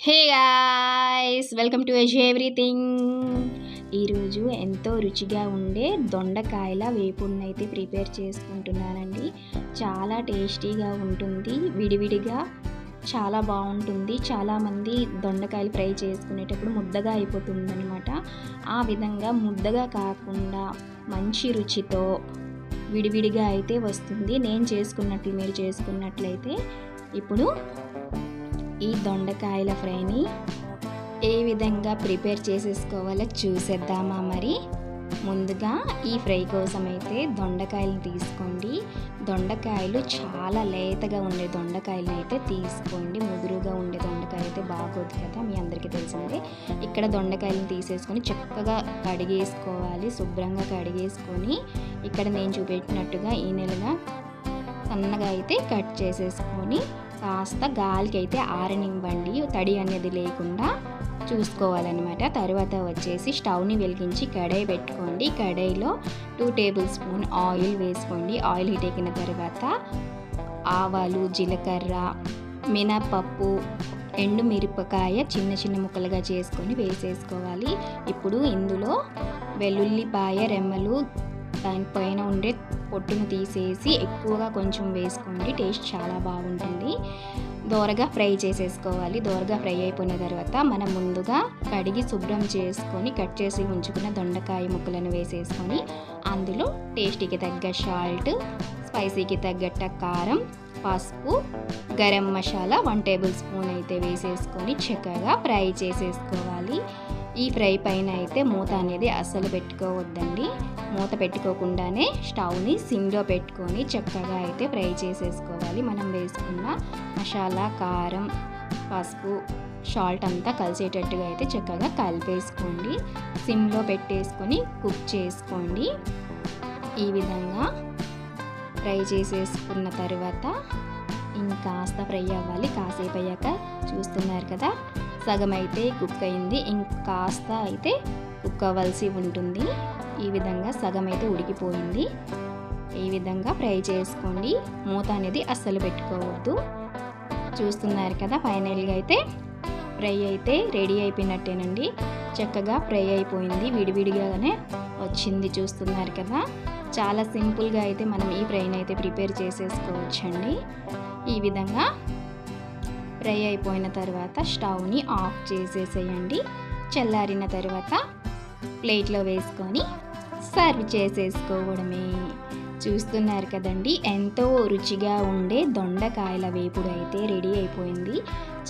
Hey guys welcome to edge everything. ఈరోజు ఎంతో రుచిగా ఉండే దొండకాయల వేపుడిని అయితే ప్రిపేర్ చేసుకుంటున్నానండి. చాలా టేస్టీగా ఉంటుంది విడివిడిగా చాలా బాగుంటుంది. చాలామంది దొండకాయలు ఫ్రై చేసుకునేటప్పుడు ముద్దగా అయిపోతుందనమాట ఆ విధంగా ముద్దగా కాకుండా మంచి రుచితో విడివిడిగా అయితే వస్తుంది. నేను చేసుకున్నట్లు మీరు చేసుకున్నట్లయితే ఇప్పుడు ఈ దొండకాయల ఫ్రైని ఏ విధంగా ప్రిపేర్ చేసేసుకోవాలో చూసేద్దామా మరి. ముందుగా ఈ ఫ్రై కోసం అయితే దొండకాయలను తీసుకోండి. దొండకాయలు చాలా లేతగా ఉండే దొండకాయలను అయితే తీసుకోండి. ముదురుగా ఉండే దొండకాయ అయితే బాగోదు కదా మీ అందరికీ తెలిసిందే. ఇక్కడ దొండకాయలను తీసేసుకొని చక్కగా కడిగేసుకోవాలి శుభ్రంగా కడిగేసుకొని. ఇక్కడ నేను చూపెట్టినట్టుగా ఈ నెలగా సన్నగా అయితే కట్ చేసేసుకొని కాస్త గాలికి అయితే ఆరనివ్వండి. తడి అనేది లేకుండా చూసుకోవాలన్నమాట. తర్వాత వచ్చేసి స్టవ్ని వెలిగించి కడాయి పెట్టుకోండి. కడాయిలో టూ టేబుల్ స్పూన్ ఆయిల్ వేసుకోండి. ఆయిల్ హీట్ ఎక్కిన తర్వాత ఆవాలు జీలకర్ర మినపప్పు ఎండు మిరపకాయ చిన్న చిన్న ముక్కలుగా చేసుకొని వేసేసుకోవాలి. ఇప్పుడు ఇందులో వెల్లుల్లిపాయ రెమ్మలు దానిపైన ఉండే పొట్టును తీసేసి ఎక్కువగా కొంచెం వేసుకోండి టేస్ట్ చాలా బాగుంటుంది. దోరగా ఫ్రై చేసేసుకోవాలి. దోరగా ఫ్రై అయిపోయిన తర్వాత మనం ముందుగా కడిగి శుభ్రం చేసుకొని కట్ చేసి ఉంచుకున్న దొండకాయ ముక్కలను వేసేసుకొని అందులో టేస్టీకి తగ్గ సాల్ట్ స్పైసీకి తగ్గట్ట కారం పసుపు garam masala one table spoon అయితే వేసేసుకొని చక్కగా ఫ్రై చేసేసుకోవాలి. ఈ ఫ్రై పైన అయితే మూత అనేది అస్సలు పెట్టుకోవద్దండి. మూత పెట్టుకోకుండానే స్టవ్ని సిమ్లో పెట్టుకొని చక్కగా అయితే ఫ్రై చేసేసుకోవాలి. మనం వేసుకున్న మసాలా కారం పసుపు సాల్ట్ అంతా కలిసేటట్టుగా అయితే చక్కగా కలిపేసుకోండి. సిమ్లో పెట్టేసుకొని కుక్ చేసుకోండి. ఈ విధంగా ఫ్రై చేసేసుకున్న తర్వాత ఇంకాస్త ఫ్రై అవ్వాలి. కాసేపు అయ్యాక చూస్తున్నారు కదా సగం అయితే కుక్ అయింది. ఇంకాస్త అయితే కుక్ అవ్వాల్సి ఉంటుంది. ఈ విధంగా సగం అయితే ఉడికిపోయింది. ఈ విధంగా ఫ్రై చేసుకోండి. మూత అనేది అస్సలు పెట్టుకోవద్దు. చూస్తున్నారు కదా ఫైనల్గా అయితే ఫ్రై అయితే రెడీ అయిపోయినట్టేనండి. చక్కగా ఫ్రై అయిపోయింది. విడివిడిగానే వచ్చింది చూస్తున్నారు కదా. చాలా సింపుల్గా అయితే మనం ఈ ఫ్రైని అయితే ప్రిపేర్ చేసేసుకోవచ్చండి. ఈ విధంగా ఫ్రై అయిపోయిన తర్వాత స్టవ్ని ఆఫ్ చేసేసేయండి. చల్లారిన తర్వాత ప్లేట్లో వేసుకొని సర్వ్ చేసేసుకోవడమే. చూస్తున్నారు కదండి ఎంతో రుచిగా ఉండే దొండకాయల వేపుడు అయితే రెడీ అయిపోయింది.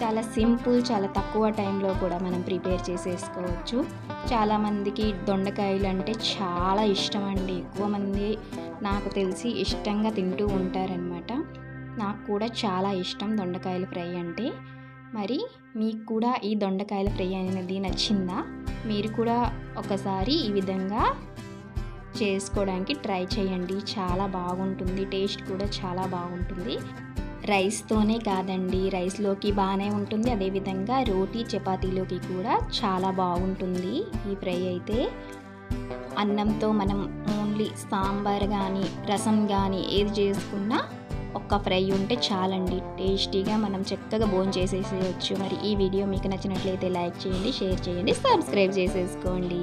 చాలా సింపుల్ చాలా తక్కువ టైంలో కూడా మనం ప్రిపేర్ చేసేసుకోవచ్చు. చాలామందికి దొండకాయలు అంటే చాలా ఇష్టం అండి. ఎక్కువ మంది నాకు తెలిసి ఇష్టంగా తింటూ ఉంటారనమాట నాకు కూడా చాలా ఇష్టం దొండకాయల ఫ్రై అంటే. మరి మీకు కూడా ఈ దొండకాయల ఫ్రై అనేది నచ్చిందా? మీరు కూడా ఒకసారి ఈ విధంగా చేసుకోవడానికి ట్రై చేయండి. చాలా బాగుంటుంది. టేస్ట్ కూడా చాలా బాగుంటుంది. రైస్తోనే కాదండి. రైస్లోకి బాగానే ఉంటుంది. అదేవిధంగా రోటీ చపాతీలోకి కూడా చాలా బాగుంటుంది ఈ ఫ్రై అయితే. అన్నంతో మనం ఓన్లీ సాంబార్ కానీ రసం కానీ ఏది చేసుకున్నా ఒక్క ఫ్రై ఉంటే చాలండి. టేస్టీగా మనం చక్కగా బోన్ చేసేసేయచ్చు. మరి ఈ వీడియో మీకు నచ్చినట్లయితే లైక్ చేయండి షేర్ చేయండి సబ్స్క్రైబ్ చేసేసుకోండి.